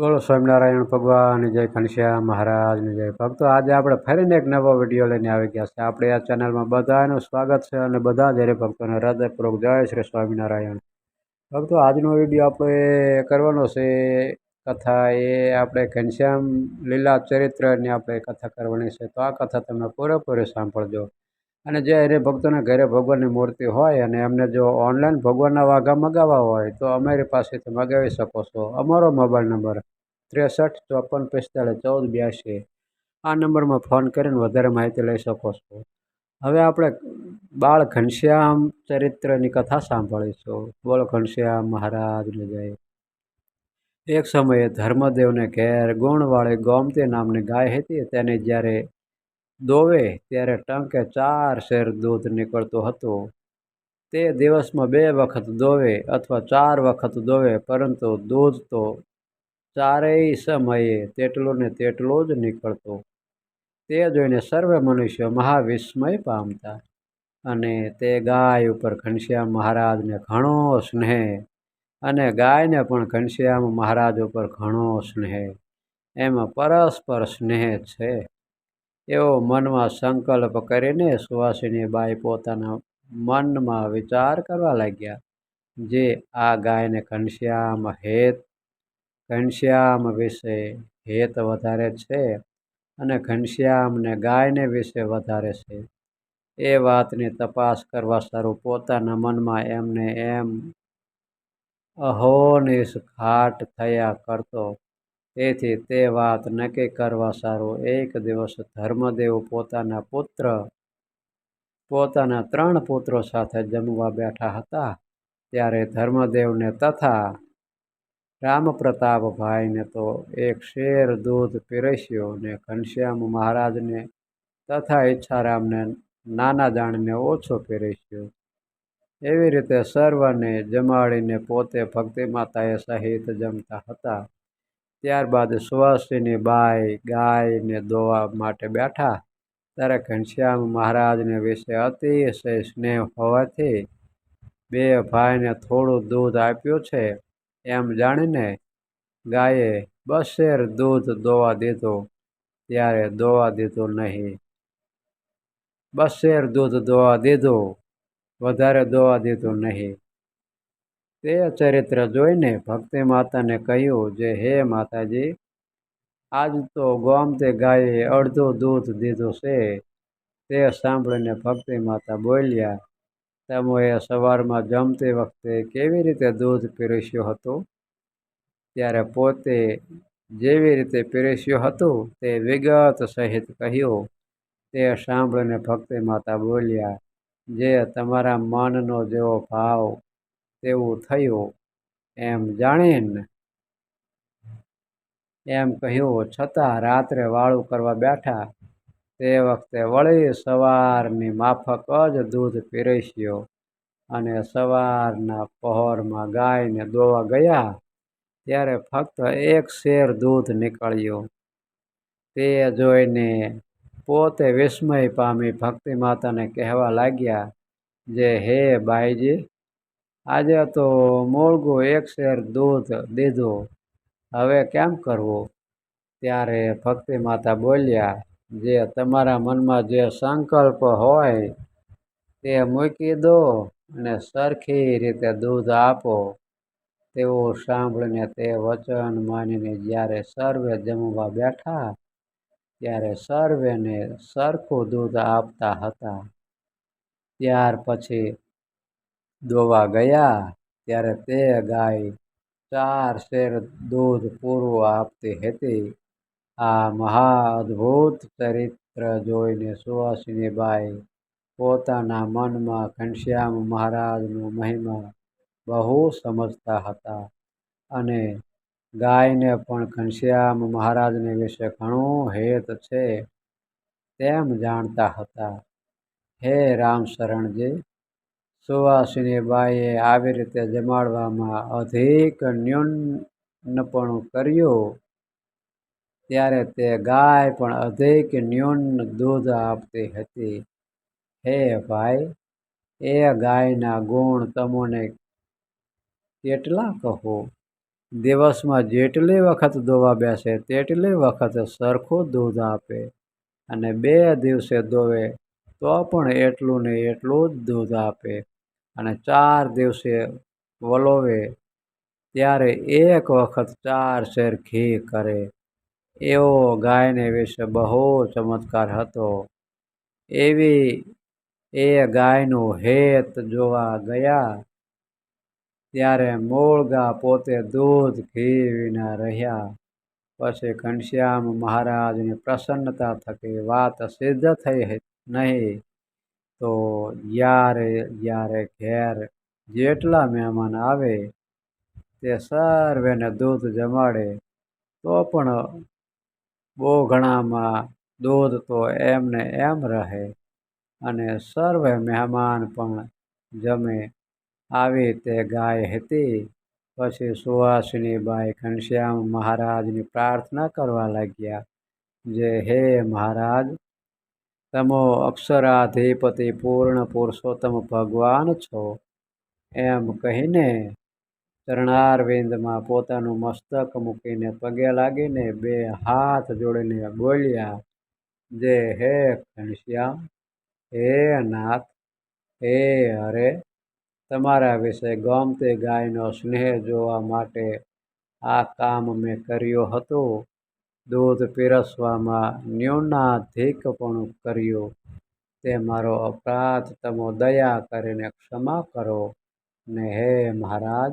બોલો, સ્વામિનારાયણ ભગવાન, જય ઘનશ્યામ મહારાજની જય ભક્તો. આજે આપણે ફરીને એક નવો વીડિયો લઈને આવી ગયા છે આપણે આ ચેનલમાં બધાનું સ્વાગત છે અને બધા જ ભક્તોને હૃદયપૂર્વક જય શ્રી સ્વામિનારાયણ. ભક્તો, આજનો વીડિયો આપણે કરવાનો છે કથા એ આપણે ઘનશ્યામ લીલા ચરિત્રની આપણે કથા કરવાની છે. તો આ કથા તમે પૂરેપૂરી સાંભળજો. અને જે હરિભક્તોને ઘરે ભગવાનની મૂર્તિ હોય અને એમને જો ઓનલાઈન ભગવાનના વાઘા મગાવવા હોય, તો અમારી પાસેથી મગાવી શકો છો. અમારો મોબાઈલ નંબર ત્રેસઠ, ચોપન, પિસ્તાળીસ, ચૌદ, બ્યાસી. આ નંબરમાં ફોન કરીને વધારે માહિતી લઈ શકો છો. હવે આપણે બાળ ઘનશ્યામ ચરિત્રની કથા સાંભળીશું. બોલ ઘનશ્યામ મહારાજને જય. એક સમયે ધર્મદેવને ઘેર ગુણવાળી ગોમતી નામની ગાય હતી. તેને જ્યારે દોવે ત્યારે ટંકે ચાર શેર દૂધ નીકળતું હતું. તે દિવસમાં બે વખત દોવે અથવા ચાર વખત દોવે, પરંતુ દૂધ તો ચારેય સમયે તેટલું ને તેટલું જ નીકળતું. તે જોઈને સર્વે મનુષ્ય મહાવિસ્મય પામતા અને તે ગાય ઉપર ઘનશ્યામ મહારાજને ઘણો સ્નેહ અને ગાયને પણ ઘનશ્યામ મહારાજ ઉપર ઘણો સ્નેહ. એમાં પરસ્પર સ્નેહ છે. એવો મનમાં સંકલ્પ કરીને સુવાસિની બાઈ પોતાના મનમાં વિચાર કરવા લાગ્યા, જે આ ગાયને ઘનશ્યામ હેત, ઘનશ્યામ વિશે હેત વધારે છે અને ઘનશ્યામને ગાયને વિશે વધારે છે. એ વાતની તપાસ કરવા સારું પોતાના મનમાં એમને એમ અહોનિશ ઘાટ થયા કરતો તેથી તે વાત નક્કી કરવા સારું એક દિવસ ધર્મદેવ પોતાના પુત્ર, પોતાના ત્રણ પુત્રો સાથે જમવા બેઠા હતા. ત્યારે ધર્મદેવને તથા રામપ્રતાપભાઈને તો એક શેર દૂધ પીરસ્યું ને ઘનશ્યામ મહારાજને તથા ઈચ્છારામને નાના જાણને ઓછું પીરસ્યું. એવી રીતે સર્વને જમાડીને પોતે ભક્તિ માતાએ સહિત જમતા હતા. ત્યારબાદ સુવાસીની બાઈ ગાયને દોવા માટે બેઠા. ત્યારે ઘનશ્યામ મહારાજને વિશે અતિશય સ્નેહ હોવાથી બે ભાઈને થોડું દૂધ આપ્યું છે. એમ જાણીને ગાયે બસેર દૂધ દોવા દીધું. ત્યારે દોવા દીધું નહીં. બસેર દૂધ દોવા દીધું. વધારે દોવા દીધું નહીં. તે ચરિત્ર જોઈને ભક્તિ માતાને કહ્યું જે, હે માતાજી, આજ તો ગોમતી ગાયે અડધું દૂધ દીધું છે. તે સાંભળીને ભક્તિ માતા બોલ્યા, તમોએ સવારમાં જમતી વખતે કેવી રીતે દૂધ પીરસ્યું હતું? ત્યારે પોતે જેવી રીતે પીરસ્યું હતું તે વિગત સહિત કહ્યું. તે સાંભળીને ભક્તિ માતા બોલ્યા, જે તમારા મનનો જેવો ભાવ તેવું થયું. એમ જાણીને, એમ કહ્યું, છતાં રાત્રે વાળું કરવા બેઠા, તે વખતે વળી સવારની માફક જ દૂધ પીરસ્યો અને સવારના પહોરમાં ગાયને દોવા ગયા, ત્યારે ફક્ત એક શેર દૂધ નીકળ્યું. તે જોઈને પોતે વિસ્મય પામી ભક્તિ માતાને કહેવા લાગ્યા, જે હે બાઈજી આજે તો મૂળગું એક શેર દૂધ દીધું. હવે કેમ કરવું? ત્યારે ભક્તિ માતા બોલ્યા, જે તમારા મનમાં જે સંકલ્પ હોય તે મૂકી દો અને સરખી રીતે દૂધ આપો. તેવું સાંભળીને તે વચન માનીને જ્યારે સર્વે જમવા બેઠા, ત્યારે સર્વેને સરખું દૂધ આપતા હતા. ત્યાર પછી દોવા ગયા ત્યારે તે ગાય ચાર શેર દૂધ પૂરું આપતી હતી. આ મહા અદ્ભુત ચરિત્ર જોઈને સુવાસિનીબાઈ પોતાના મનમાં ઘનશ્યામ મહારાજનો મહિમા બહુ સમજતા હતા અને ગાયને પણ ઘનશ્યામ મહારાજને વિશે ઘણું હેત છે તેમ જાણતા હતા. હે રામશરણજી સુવાસિની બાઈએ આવી રીતે જમાડવામાં અધિક ન્યૂનપણું કર્યું. ત્યારે તે ગાય પણ અધિક ન્યૂન દૂધ આપતી હતી. હે ભાઈ, એ ગાયના ગુણ તમને કેટલા કહો? દિવસમાં જેટલી વખત દોવા બેસે, તેટલી વખત સરખું દૂધ આપે અને બે દિવસે દોવે તો પણ એટલું ને એટલું જ દૂધ આપે. અને ચાર દિવસે વલોવે, ત્યારે એક વખત ચાર શેર ઘી કરે. એવો ગાયને વિશે બહુ ચમત્કાર હતો. એવી એ ગાયનું હેત જોવા ગયા, ત્યારે મૂળગા પોતે દૂધ ઘી વિના રહ્યા. પછી ઘનશ્યામ મહારાજની પ્રસન્નતા થકી વાત સિદ્ધ થઈ નહીં. તો જ્યારે જ્યારે ઘેર જેટલા મહેમાન આવે તે સર્વેને દૂધ જમાડે, તો પણ બહુ ઘણામાં દૂધ તો એમને એમ રહે અને સર્વે મહેમાન પણ જમે. આવી તે ગાય હતી. પછી સુહાસિનીબાઈ ઘનશ્યામ મહારાજની પ્રાર્થના કરવા લાગ્યા, જે હે મહારાજ તમો અક્ષરાધિપતિ પૂર્ણ પુરુષોત્તમ ભગવાન છો. એમ કહીને ચરણારવિંદમાં પોતાનું મસ્તક મૂકીને પગે લાગીને બે હાથ જોડીને બોલ્યા, જે હે ઘનશ્યામ, હે નાથ, હે હરે, તમારા વિશે ગમતી ગાયનો સ્નેહ જોવા માટે આ કામ મેં કર્યું હતું. દૂધ પીરસવામાં ન્યૂનાધિકપણું કર્યું. તે મારો અપરાધ, તમો દયા કરીને ક્ષમા કરો ને હે મહારાજ,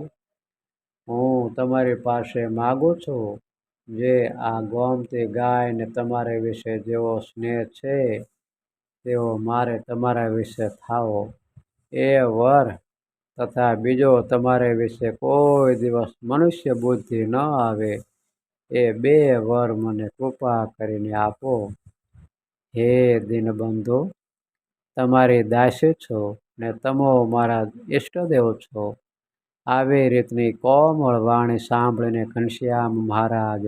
હું તમારી પાસે માગું છું જે આ ગોમતી ગાયને તમારા વિશે જેવો સ્નેહ છે તેવો મારે તમારા વિશે થાવો. એ વર તથા બીજો તમારે વિશે કોઈ દિવસ મનુષ્ય બુદ્ધિ ન આવે. એ બે વર મને કૃપા કરીને આપો. હે દિનબંધુ, તમારી દાસી છો ને તમો મારા ઈષ્ટદેવ છો. આવી રીતની કોમળ વાણી સાંભળીને ઘનશ્યામ મહારાજ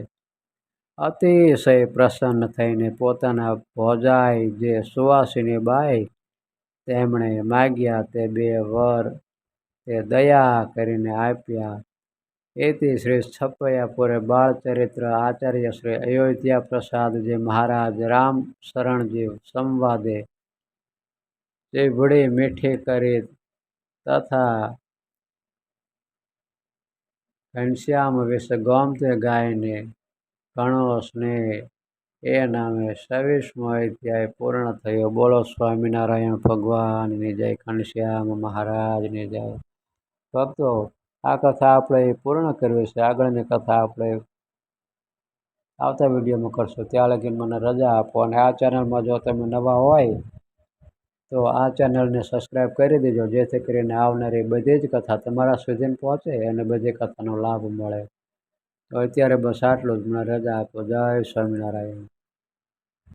અતિશય પ્રસન્ન થઈને પોતાના ભોજાઈ જે સુવાસીની બાઈ તેમણે માગ્યા તે બે વર તે દયા કરીને આપ્યા. એથી શ્રી છપૈયાપુરે બાળચરિત્ર આચાર્ય શ્રી અયોધ્યા પ્રસાદજી મહારાજ રામ શરણજી સંવાદે જે બડી મીઠી કરી તથા ઘનશ્યામ વિશે ગોમતે ગાયને ઘણો સ્નેહ, એ નામે છવ્વીસમો અધ્યાય પૂર્ણ થયો. બોલો સ્વામિનારાયણ ભગવાનની જય, ઘનશ્યામ મહારાજની જય. ભક્તો આ કથા આપણે પૂર્ણ કરવી છે. આગળની કથા આપણે આવતા વિડીયોમાં કરશું. ત્યાં લગી મને રજા આપો અને આ ચેનલમાં જો તમે નવા હોય તો આ ચેનલને સબસ્ક્રાઈબ કરી દેજો, જેથી કરીને આવનારી બધી જ કથા તમારા સુધી પહોંચે અને બધી કથાનો લાભ મળે. તો અત્યારે બસ આટલું જ. મને રજા આપો. જય સ્વામિનારાયણ.